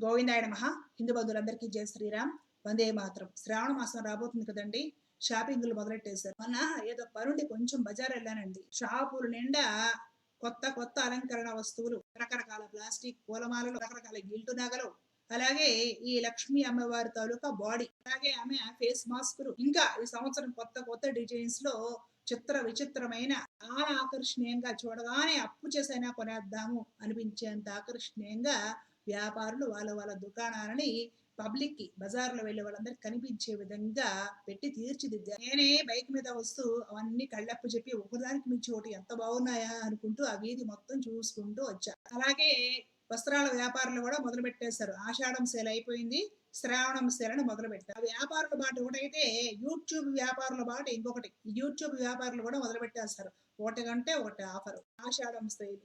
గోవిందాయ నమ. హిందూ బంధువులందరికీ జయ శ్రీరామ్. వందే మాత్రం. శ్రావణ మాసం రాబోతుంది కదండి. షాపింగ్లు మొదలెట్టేశారు. మొన్న ఏదో పనుండి కొంచెం బజార్ వెళ్ళానండి. షాపులు నిండా కొత్త కొత్త అలంకరణ వస్తువులు రకరకాల ప్లాస్టిక్ పూలమాలలు రకరకాల గిల్టు నగలు అలాగే ఈ లక్ష్మీ అమ్మవారి తాలూకా బాడీ అలాగే ఆమె ఫేస్ మాస్కులు ఇంకా ఈ సంవత్సరం కొత్త కొత్త డిజైన్స్లో చిత్ర విచిత్రమైన చాలా ఆకర్షణీయంగా చూడగానే అప్పు చేసైనా కొనేద్దాము అనిపించేంత ఆకర్షణీయంగా వ్యాపారులు వాళ్ళ వాళ్ళ దుకాణాలని పబ్లిక్కి బజార్లో వెళ్ళే వాళ్ళందరికి కనిపించే విధంగా పెట్టి తీర్చిదిద్దారు నేనే బైక్ మీద వస్తూ అవన్నీ కళ్ళప్పు చెప్పి ఒకదానికి మించి ఒకటి ఎంత బాగున్నాయా అనుకుంటూ ఆ వీధి మొత్తం చూసుకుంటూ వచ్చా. అలాగే వస్త్రాల వ్యాపారులు కూడా మొదలు పెట్టేశారు. ఆషాఢం సేల్ అయిపోయింది. శ్రావణం సేలను మొదలు పెట్టారు. ఆ వ్యాపారుల బాట ఒకటైతే యూట్యూబ్ వ్యాపారుల బాట ఇంకొకటి. యూట్యూబ్ వ్యాపారులు కూడా మొదలు పెట్టేస్తారు. ఒకటి కంటే ఒకటి ఆఫర్ ఆషాఢం సేల్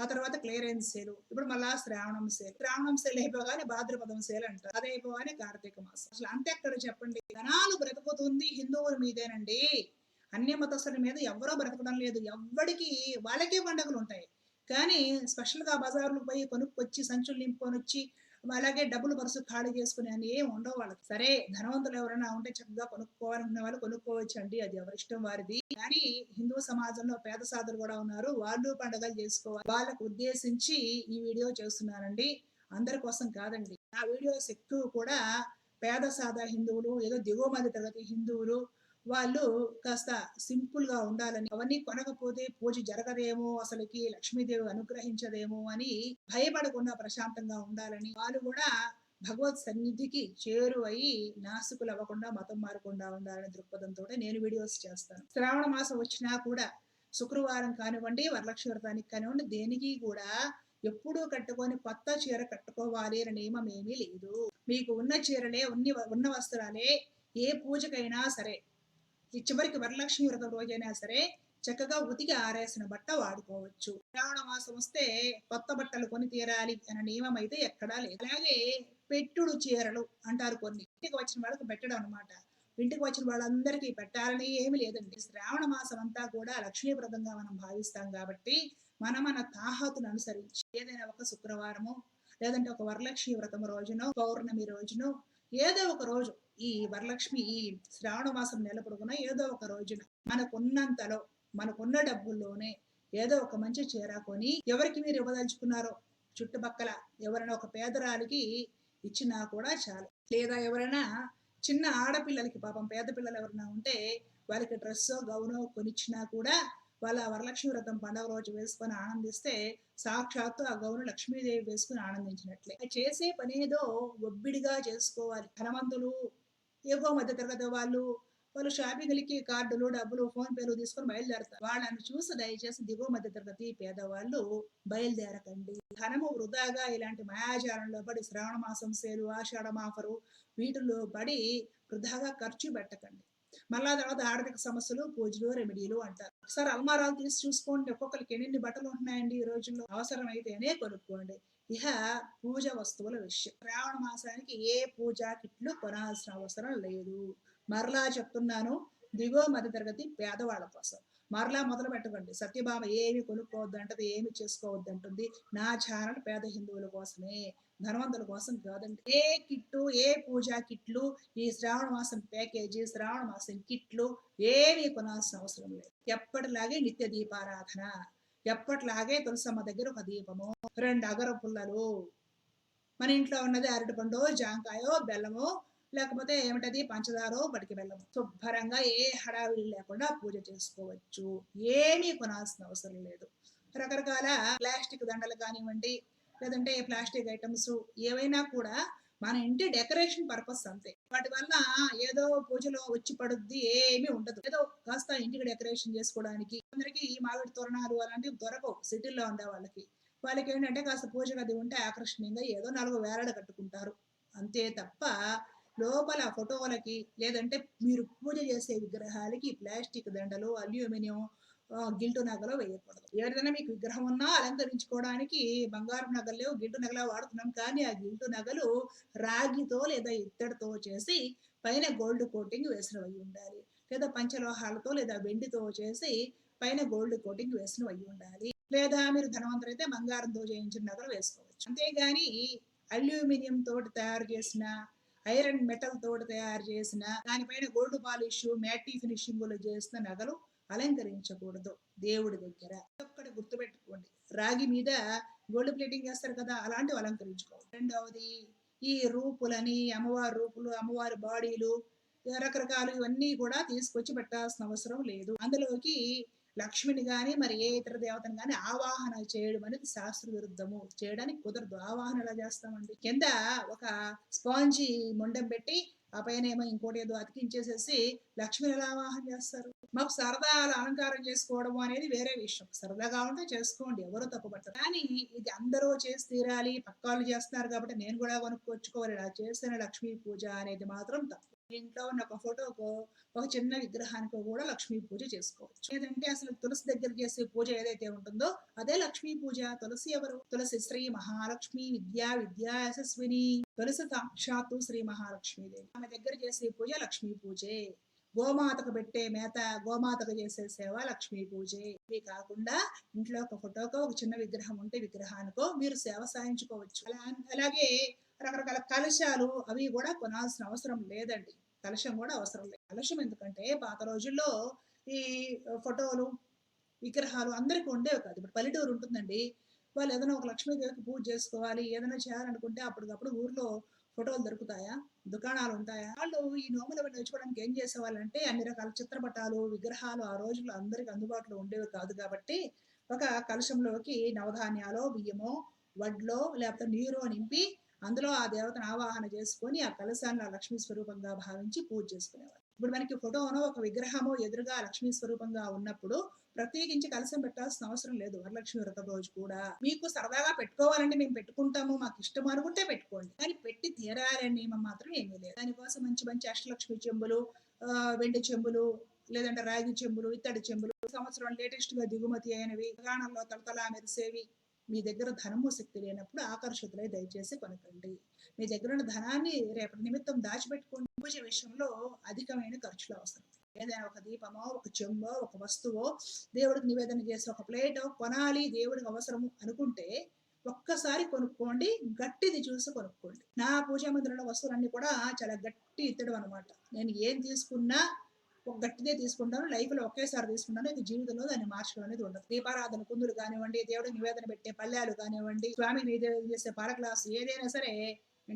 ఆ తర్వాత క్లియరెన్స్ సేలు. ఇప్పుడు మళ్ళా శ్రావణం సేలు. శ్రావణం సేల్ అయిపోగానే భాద్రపదం సేల్ అంటారు. అది అయిపోగానే కార్తీక మాసం. అసలు అంతే అక్కడ చెప్పండి. జనాలు బ్రతుకుతుంది హిందువుల మీదేనండి. అన్ని మతస్థుల మీద ఎవరో బ్రతకడం లేదు. ఎవ్వడికి వాళ్ళకే పండుగలు ఉంటాయి. కానీ స్పెషల్గా బజార్లు పోయి కొనుక్కొచ్చి సంచులు నింపుకొని వచ్చి అలాగే డబ్బులు పరుసు ఖాళీ చేసుకుని అని ఏం ఉండవు వాళ్ళకి. సరే ధనవంతులు ఎవరైనా ఉంటే చక్కగా కొనుక్కోవాలనుకునే వాళ్ళు కొనుక్కోవచ్చు అండి అది ఎవరిష్టం వారిది. కానీ హిందూ సమాజంలో పేద సాధులు కూడా ఉన్నారు. వాళ్ళు పండుగలు చేసుకోవాలి. వాళ్ళకు ఉద్దేశించి ఈ వీడియో చేస్తున్నానండి. అందరి కోసం కాదండి. నా వీడియోస్ ఎక్కువ కూడా పేద సాదా హిందువులు ఏదో దిగువ మధ్య తరగతి హిందువులు వాళ్ళు కాస్త సింపుల్గా ఉండాలని అవన్నీ కొనకపోతే పూజ జరగదేమో అసలుకి లక్ష్మీదేవి అనుగ్రహించదేమో అని భయపడకుండా ప్రశాంతంగా ఉండాలని వాళ్ళు కూడా భగవత్ సన్నిధికి చేరువయి నాసుకులు అవ్వకుండా మతం మారకుండా ఉండాలనే దృక్పథంతో నేను వీడియోస్ చేస్తాను. శ్రావణ మాసం వచ్చినా కూడా శుక్రవారం కానివ్వండి వరలక్ష్మి వ్రతానికి కానివ్వండి దేనికి కూడా ఎప్పుడూ కట్టుకొని కొత్త చీర కట్టుకోవాలి అనే నియమం ఏమీ లేదు. మీకు ఉన్న చీరలే ఉన్ని ఉన్న వస్త్రాలే ఏ పూజకైనా సరే ఈ చివరికి వరలక్ష్మి వ్రతం రోజైనా సరే చక్కగా ఉతికి ఆరేసిన బట్ట వాడుకోవచ్చు. శ్రావణ మాసం వస్తే కొత్త బట్టలు కొని తీరాలి అనే నియమం అయితే ఎక్కడా లేదు. అలాగే పెట్టుడు చీరలు అంటారు కొన్ని. ఇంటికి వచ్చిన వాళ్ళకి పెట్టడం అనమాట ఇంటికి వచ్చిన వాళ్ళందరికీ పెట్టాలని ఏమి లేదండి. శ్రావణ మాసం అంతా కూడా లక్ష్మీప్రదంగా మనం భావిస్తాం కాబట్టి మన మన తాహతును అనుసరించి ఏదైనా ఒక శుక్రవారము లేదంటే ఒక వరలక్ష్మి వ్రతం రోజునో పౌర్ణమి రోజునో ఏదో ఒక రోజు ఈ వరలక్ష్మి ఈ శ్రావణ మాసం నెల పొడుగున ఏదో ఒక రోజున మనకున్నంతలో మనకున్న డబ్బుల్లోనే ఏదో ఒక మంచి చీర కొని ఎవరికి మీరు ఇవ్వదలుచుకున్నారో చుట్టుపక్కల ఎవరైనా ఒక పేదరాలికి ఇచ్చినా కూడా చాలు. లేదా ఎవరైనా చిన్న ఆడపిల్లలకి పాపం పేద పిల్లలు ఎవరైనా ఉంటే వాళ్ళకి డ్రెస్సో గౌనో కొనిచ్చినా కూడా వాళ్ళ వరలక్ష్మి వ్రతం పండుగ రోజు వేసుకొని ఆనందిస్తే సాక్షాత్తు ఆ గౌను లక్ష్మీదేవి వేసుకుని ఆనందించినట్లే. చేసే పనేదో ఒబ్బిడిగా చేసుకోవాలి. ధనవంతులు ఏవో మధ్య తరగతి వాళ్ళు వాళ్ళు షాపింగ్లకి కార్డులు డబ్బులు ఫోన్ పేలు తీసుకొని బయలుదేరతారు. వాళ్ళని చూసి దయచేసి దిగువ మధ్య తరగతి పేదవాళ్ళు బయలుదేరకండి. ధనము వృధాగా ఇలాంటి మాయాచారంలో పడి శ్రావణ మాసం సేలు ఆషాఢ మాఫరు వీటిలో పడి వృధాగా ఖర్చు పెట్టకండి. మళ్ళా తర్వాత ఆర్థిక సమస్యలు పూజలు రెమెడీలు అంటారు. ఒకసారి అల్మారాలు తీసి చూసుకోండి. ఒక్కొక్కరికి ఎన్ని బట్టలు ఉంటున్నాయండి ఈ రోజుల్లో? అవసరం అయితేనే కొనుక్కోండి. ఇహ పూజ వస్తువుల విషయం. శ్రావణ మాసానికి ఏ పూజా కిట్లు కొనాల్సిన అవసరం లేదు. మరలా చెప్తున్నాను. దిగువ మధ్య తరగతి పేదవాళ్ళ కోసం. మరలా మొదలు పెట్టకండి సత్యభామ ఏమి కొనుక్కోవద్దు అంటది ఏమి చేసుకోవద్దు అంటుంది నా ఛానల్ పేద హిందువుల కోసమే ధనవంతుల కోసం కాదండి. ఏ కిట్టు ఏ పూజా కిట్లు ఈ శ్రావణ మాసం ప్యాకేజీ శ్రావణ మాసం కిట్లు ఏమీ కొనాల్సిన అవసరం లేదు. ఎప్పటిలాగే నిత్య దీపారాధన ఎప్పటిలాగే తులసమ్మ దగ్గర ఒక దీపము రెండు అగర పుల్లలు మన ఇంట్లో ఉన్నది అరటిపండు జాంకాయో బెల్లమో లేకపోతే ఏమిటది? పంచదారో బడికి వెళ్ళము. శుభ్రంగా ఏ హడావిడి లేకుండా పూజ చేసుకోవచ్చు. ఏమీ కొనాల్సిన అవసరం లేదు. రకరకాల ప్లాస్టిక్ దండలు కానివ్వండి లేదంటే ప్లాస్టిక్ ఐటమ్స్ ఏవైనా కూడా మన ఇంటి డెకరేషన్ పర్పస్ అంతే. వాటి వల్ల ఏదో పూజలో వచ్చి పడుద్ది ఏమీ ఉండదు. ఏదో కాస్త ఇంటికి డెకరేషన్ చేసుకోవడానికి అందరికి మామిడి తోరణాలు అలాంటివి దొరకవు సిటీల్లో ఉండే వాళ్ళకి. వాళ్ళకి ఏంటంటే కాస్త పూజ గది ఉంటే ఆకర్షణీయంగా ఏదో నాలుగు వేలాడ కట్టుకుంటారు. అంతే తప్ప లోపల ఫోటోలకి లేదంటే మీరు పూజ చేసే విగ్రహాలకి ప్లాస్టిక్ దండలు అల్యూమినియం గిల్టు నగలో వేయకూడదు. ఏదైనా మీకు విగ్రహం ఉన్నా అలంకరించుకోవడానికి బంగారం నగలు గిల్టు నగలా వాడుతున్నాం. కానీ ఆ గిల్టు నగలు రాగితో లేదా ఇత్తడితో చేసి పైన గోల్డ్ కోటింగ్ వేసినవి ఉండాలి. లేదా పంచలోహాలతో లేదా వెండితో చేసి పైన గోల్డ్ కోటింగ్ వేసినవి ఉండాలి. లేదా మీరు ధనవంతులైతే బంగారంతో చేయించిన నగలు వేసుకోవచ్చు. అంతేగాని అల్యూమినియం తోటి తయారు చేసిన ఐరన్ మెటల్ తోటి తయారు చేసిన దానిపైన గోల్డ్ పాలిష్ మ్యాటీ ఫినిషింగ్ చేసిన నగలు అలంకరించకూడదు దేవుడి దగ్గర. ఒక్కటి గుర్తుపెట్టుకోండి. రాగి మీద గోల్డ్ ప్లేటింగ్ చేస్తారు కదా అలాంటివి అలంకరించుకోవాలి. రెండవది ఈ రూపులని అమ్మవారి రూపులు అమ్మవారి బాడీలు రకరకాలు ఇవన్నీ కూడా తీసుకొచ్చి పెట్టాల్సిన అవసరం లేదు. అందులోకి లక్ష్మిని కానీ మరి ఏ ఇతర దేవతను కానీ ఆవాహన చేయడం అనేది శాస్త్ర విరుద్ధము. చేయడానికి కుదరదు. ఆవాహన ఎలా చేస్తామండి? కింద ఒక స్పాంజి మొండం పెట్టి ఆ పైన ఏమో ఇంకోటి ఏదో అతికించేసేసి లక్ష్మిని ఎలా ఆవాహన చేస్తారు? మాకు సరదా అలా అలంకారం చేసుకోవడం అనేది వేరే విషయం. సరదాగా ఉంటే చేసుకోండి ఎవరు తప్పుపడతారు. కానీ ఇది అందరూ చేసి తీరాలి పక్కాలు చేస్తున్నారు కాబట్టి నేను కూడా కొనుక్కొచ్చుకోవాలి. ఇలా చేస్తేనే లక్ష్మీ పూజ అనేది మాత్రం తప్పు. ఇంట్లో ఉన్న ఒక ఫోటోకు ఒక చిన్న విగ్రహానికి కూడా లక్ష్మీ పూజ చేసుకోవచ్చు. లేదంటే అసలు తులసి దగ్గర చేసే పూజ ఏదైతే ఉంటుందో అదే లక్ష్మీ పూజ. తులసి ఎవరు? తులసి శ్రీ మహాలక్ష్మి విద్యా విద్యా యశస్విని తులసి సాక్షాత్తు శ్రీ మహాలక్ష్మీదేవి. ఆమె దగ్గర చేసే పూజ లక్ష్మీ పూజే. గోమాతకు పెట్టే మేత గోమాతకు చేసే సేవ లక్ష్మీ పూజే. ఇవి కాకుండా ఇంట్లో ఒక ఫోటోకో ఒక చిన్న విగ్రహం ఉంటే విగ్రహానికో మీరు సేవ సాయించుకోవచ్చు అలా అలాగే రకరకాల కలశాలు అవి కూడా కొనాల్సిన అవసరం లేదండి. కలశం కూడా అవసరం లేదు. కలశం ఎందుకంటే పాత రోజుల్లో ఈ ఫోటోలు విగ్రహాలు అందరికీ ఉండేవి కాదు. ఇప్పుడు పల్లెటూరు ఉంటుందండి. వాళ్ళు ఏదైనా ఒక లక్ష్మీదేవికి పూజ చేసుకోవాలి ఏదైనా చేయాలనుకుంటే అప్పటికప్పుడు ఊర్లో ఫోటోలు దొరుకుతాయా? దుకాణాలు ఉంటాయా? వాళ్ళు ఈ నోములు నేర్చుకోవడానికి ఏం చేసేవాళ్ళంటే అన్ని రకాల చిత్రపటాలు విగ్రహాలు ఆ రోజుల్లో అందరికి అందుబాటులో ఉండేవి కాదు కాబట్టి ఒక కలశంలోకి నవధాన్యాలో బియ్యమో వడ్లో లేకపోతే నీరు నింపి అందులో ఆ దేవతను ఆవాహన చేసుకొని ఆ కలశాన్ని ఆ లక్ష్మీ స్వరూపంగా భావించి పూజ చేసుకునేవారు. ఇప్పుడు మనకి ఫోటోనో ఒక విగ్రహమో ఎదురుగా లక్ష్మీ స్వరూపంగా ఉన్నప్పుడు ప్రత్యేకించి కలశం పెట్టాల్సిన అవసరం లేదు. వరలక్ష్మి వ్రతం రోజు కూడా మీకు సరదాగా పెట్టుకోవాలంటే మేము పెట్టుకుంటాము మాకు ఇష్టం అనుకుంటే పెట్టుకోండి. కానీ పెట్టి తీరాలనే నియమం మాత్రం ఏమీ లేదు. దానికోసం మంచి మంచి అష్టలక్ష్మి చెంబులు వెండి చెంబులు లేదంటే రాగి చెంబులు ఇత్తడి చెంబులు సంవత్సరం లేటెస్ట్గా దిగుమతి అయినవి గానంలో తలతలా మెరిసేవి మీ దగ్గర ధనము శక్తి లేనప్పుడు ఆకర్షితులై దయచేసి కొనకండి. మీ దగ్గర ఉన్న ధనాన్ని రేపటి నిమిత్తం దాచిపెట్టుకుని పూజ విషయంలో అధికమైన ఖర్చులు అవసరం. ఏదైనా ఒక దీపమో ఒక చెంబో ఒక వస్తువో దేవుడికి నివేదన చేసి ఒక ప్లేటో కొనాలి దేవుడికి అవసరము అనుకుంటే ఒక్కసారి కొనుక్కోండి గట్టిది చూసి కొనుక్కోండి. నా పూజా మందిరంలో వస్తువులన్నీ కూడా చాలా గట్టి ఇత్తడం అనమాట నేను ఏం తీసుకున్నా ఒక గట్టిదే తీసుకుంటాను లైఫ్లో ఒకేసారి తీసుకుంటాను ఇది జీవితంలో దాన్ని మార్చడం అనేది ఉండదు. దీపారాధన కుందులు కానివ్వండి దేవుడికి నివేదన పెట్టే పల్లెలు కానివ్వండి స్వామికి నివేదన చేసే పరగ్లాస్ ఏదైనా సరే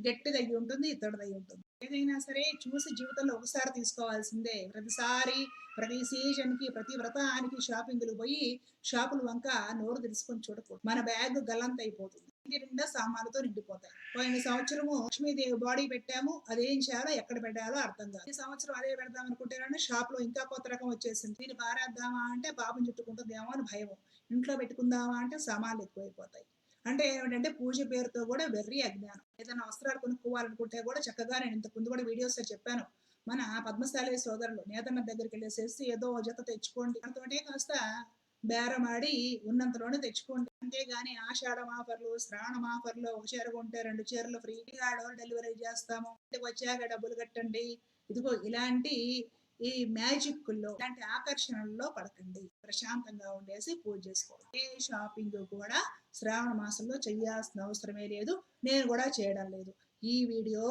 గట్టిదయ్యి ఉంటుంది ఇత్తడిదయ్యి ఉంటుంది ఏదైనా సరే చూసి జీవితంలో ఒకసారి తీసుకోవాల్సిందే. ప్రతిసారి ప్రతి సీజన్కి ప్రతి వ్రతానికి షాపింగ్లు పోయి షాపులు వంక నోరు తెలుసుకొని చూడకూడదు. మన బ్యాగ్ గల్లంత అయిపోతుంది ఇంటి నిండా సామాన్లతో నిండిపోతాయి. పోయిన సంవత్సరము లక్ష్మీదేవి బాడీ పెట్టాము అదేం చేయాలో ఎక్కడ పెట్టాలో అర్థం కాదు. ఈ సంవత్సరం అదే పెడదాం అనుకుంటేనే షాప్లో ఇంకా కొత్త రకం వచ్చేసింది. దీన్ని పారేద్దామా అంటే పాపం చుట్టుకుంటుందేమో అని భయం ఇంట్లో పెట్టుకుందామా అంటే సామాన్లు ఎక్కువైపోతాయి. అంటే ఏమిటంటే పూజ పేరుతో కూడా వెర్రి అజ్ఞానం. ఏదైనా వస్త్రాలు కొనుక్కోవాలనుకుంటే కూడా చక్కగా నేను ఇంతకు ముందు కూడా వీడియోస్ చెప్పాను. మన పద్మశాలి సోదరులు నేతన్న దగ్గరికి వెళ్ళేసేసి ఏదో జత తెచ్చుకోండి. దాంతోటే కాస్త బేరమాడి ఉన్నంతలోనే తెచ్చుకోండి. అంతేగాని ఆషాఢం ఆఫర్లు శ్రావణం ఆఫర్లు ఒక చీర కొంటే రెండు చీరలు ఫ్రీగా డోర్ డెలివరీ చేస్తాము. ఇంటికి వచ్చాక డబ్బులు కట్టండి. ఇదిగో ఇలాంటి ఈ మ్యాజిక్లో ఇలాంటి ఆకర్షణల్లో పడకండి. ప్రశాంతంగా ఉండేసి పూజ చేసుకోవాలి ఏ షాపింగ్ కూడా శ్రావణ మాసంలో చేయాల్సిన అవసరమే లేదు. నేను కూడా చేయడం లేదు. ఈ వీడియో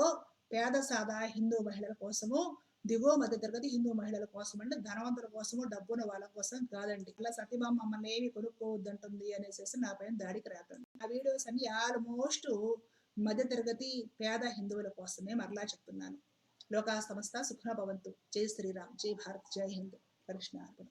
పేద సాదా హిందూ మహిళల కోసము దిగువ మధ్య తరగతి హిందూ మహిళల కోసం అంటే ధనవంతుల కోసము డబ్బున వాళ్ళ కోసం కాదండి. ఇలా సతీబామ్మ మమ్మల్ని ఏమి కొనుక్కోవద్దంటుంది అనేసి నా పైన దాడికి రాకండి. ఆ వీడియోస్ అన్ని ఆల్మోస్ట్ మధ్య తరగతి పేద హిందువుల కోసమే మరలా చెప్తున్నాను. లోకా సమస్త సుఖ భవంతు జై శ్రీరామ్. జై భారత్. జై హింద్. కృష్ణ అర్పణ